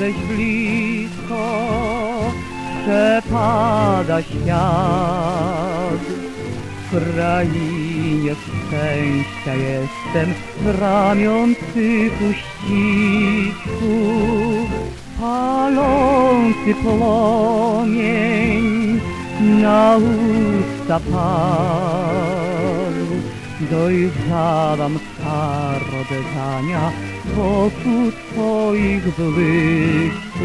jesteś blisko, przepada świat. W krainie szczęścia jestem, w ramion Twych uścisku, palący płomień na usta Panu. Dojrzałam star oddania wokół Twoich błysków.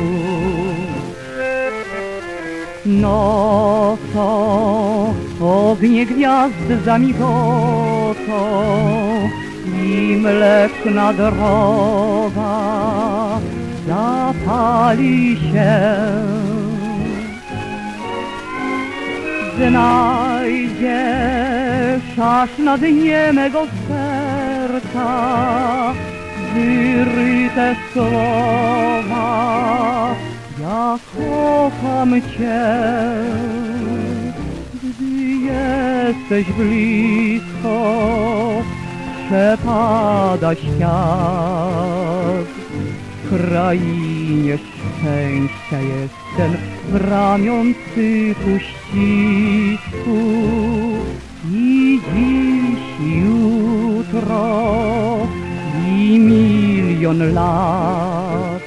Nocą ognie gwiazd zamigotą i mleczna droga zapali się. Znajdziesz aż na dnie mego serca wyryte słowa. Ja kocham Cię, gdy jesteś blisko, przepada świat. W krainie szczęścia jestem, w ramion Twych uścisku. I dziś, jutro, i milion lat.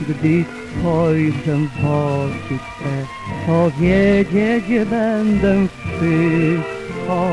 Gdy spojrzę w oczy Twe, powiedzieć będę wszystko,